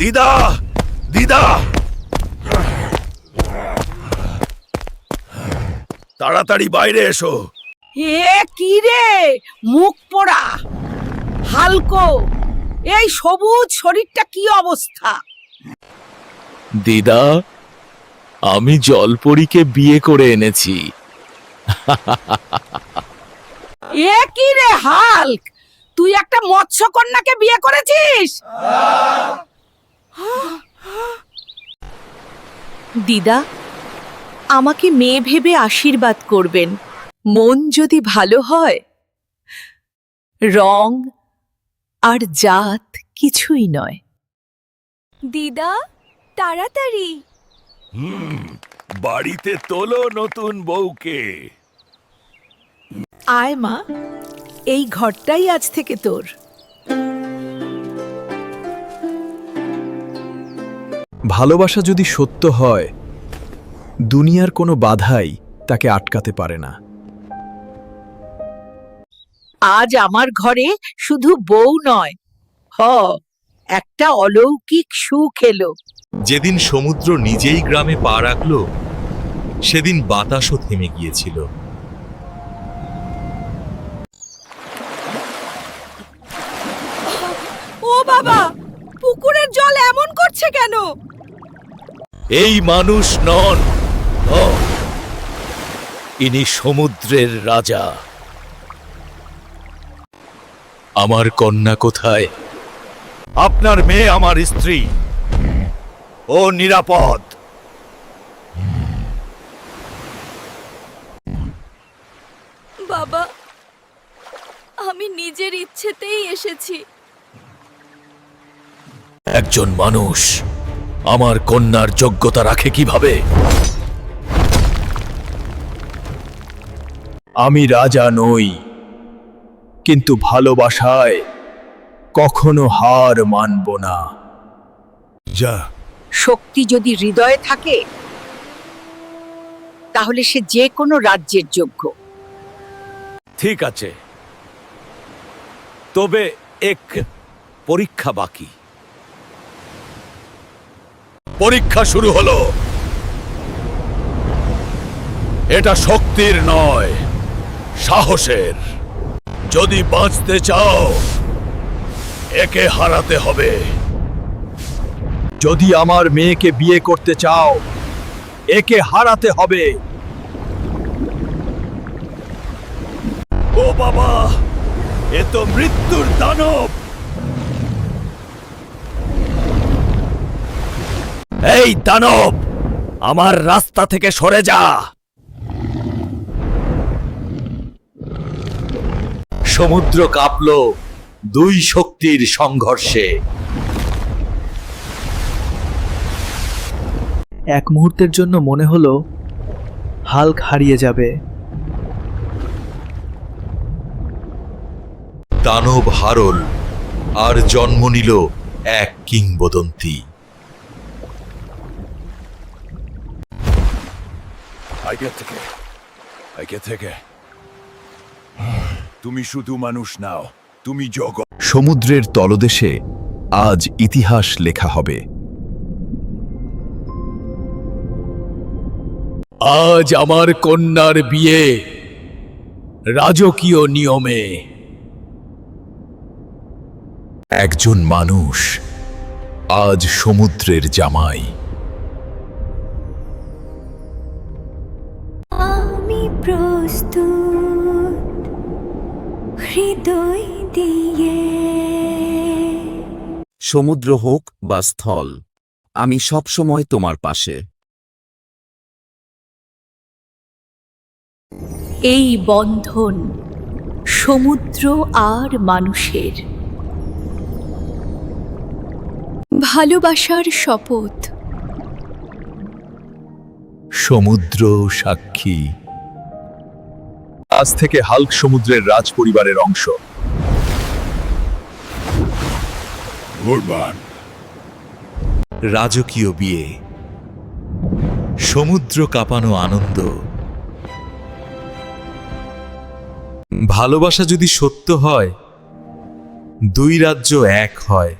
দিদা দিদা। তাড়াতাড়ি বাইরে এসো। এ কি রে? মুখ পোড়া। হালকো এই সবুজ শরীরটা কি অবস্থা? দিদা আমি জলপরীকে বিয়ে করে এনেছি। এ কি রে হাল্ক? তুই একটা মৎস্যকন্যাকে বিয়ে করেছিস? দিদা আমাকে মেয়ে ভেবে আশীর্বাদ করবেন। মন যদি ভালো হয় রং আর জাত কিছুই নয়। দিদা তাড়াতাড়ি। বাড়িতে তোলো নতুন বউকে। আয় মা এই ঘরটাই আজ থেকে তোর। ভালোবাসা যদি সত্য হয় দুনিয়ার কোনো বাধাই তাকে আটকাতে পারে না। আজ আমার ঘরে শুধু বউ নয় হ একটা অলৌকিক সুখ এলো। যেদিন সমুদ্র নিজেই গ্রামে পা রাখল সেদিন বাতাসও থেমে গিয়েছিল। ও বাবা পুকুরের জল এমন করছে কেন? এই মানুষ নন ইনি সমুদ্রের রাজা। আমার কন্যা কোথায়? আপনার মেয়ে আমার স্ত্রী। ও নিরাপদ। বাবা আমি নিজের ইচ্ছেতেই এসেছি। একজন মানুষ। আমার কন্যার যোগ্যতা রাখে কীভাবে? আমি রাজা নই কিন্তু ভালোবাসায় কখনো হার মানব না। যা। শক্তি যদি হৃদয়ে থাকে তাহলে সে যে কোনো রাজ্যের যোগ্য। ঠিক আছে। তবে এক পরীক্ষা বাকি। পরীক্ষা শুরু হলো। এটা শক্তির নয়, সাহসের। যদি বাঁচতে চাও, একে হারাতে হবে। যদি আমার মেয়েকে বিয়ে করতে চাও, একে হারাতে হবে। ও বাবা, এ তো মৃত্যুর দানব। এই দানব আমার রাস্তা থেকে সরে যা। সমুদ্র কাঁপল দুই শক্তির সংঘর্ষে। এক মুহূর্তের জন্য মনে হলো হাল্ক হারিয়ে যাবে। দানব হারল আর জন্ম নিল এক কিংবদন্তি। থেকে আগে থেকে তুমি শুধু মানুষ নাও। তুমি জগৎ। সমুদ্রের তলদেশে আজ ইতিহাস লেখা হবে। আজ আমার কন্যার বিয়ে। রাজকীয় নিয়মে। একজন মানুষ আজ সমুদ্রের জামাই। প্রস্তুত হৃদয় দিয়ে। সমুদ্র হোক বা স্থল আমি সবসময় তোমার পাশে। এই বন্ধন সমুদ্র আর মানুষের। ভালোবাসার শপথ। সমুদ্র সাক্ষী। আজ থেকে হাল্ক সমুদ্রের রাজ পরিবারের অংশ রাজকীয় বিয়ে। সমুদ্র কাঁপানো আনন্দ। ভালোবাসা যদি সত্য হয় দুই রাজ্য এক হয়।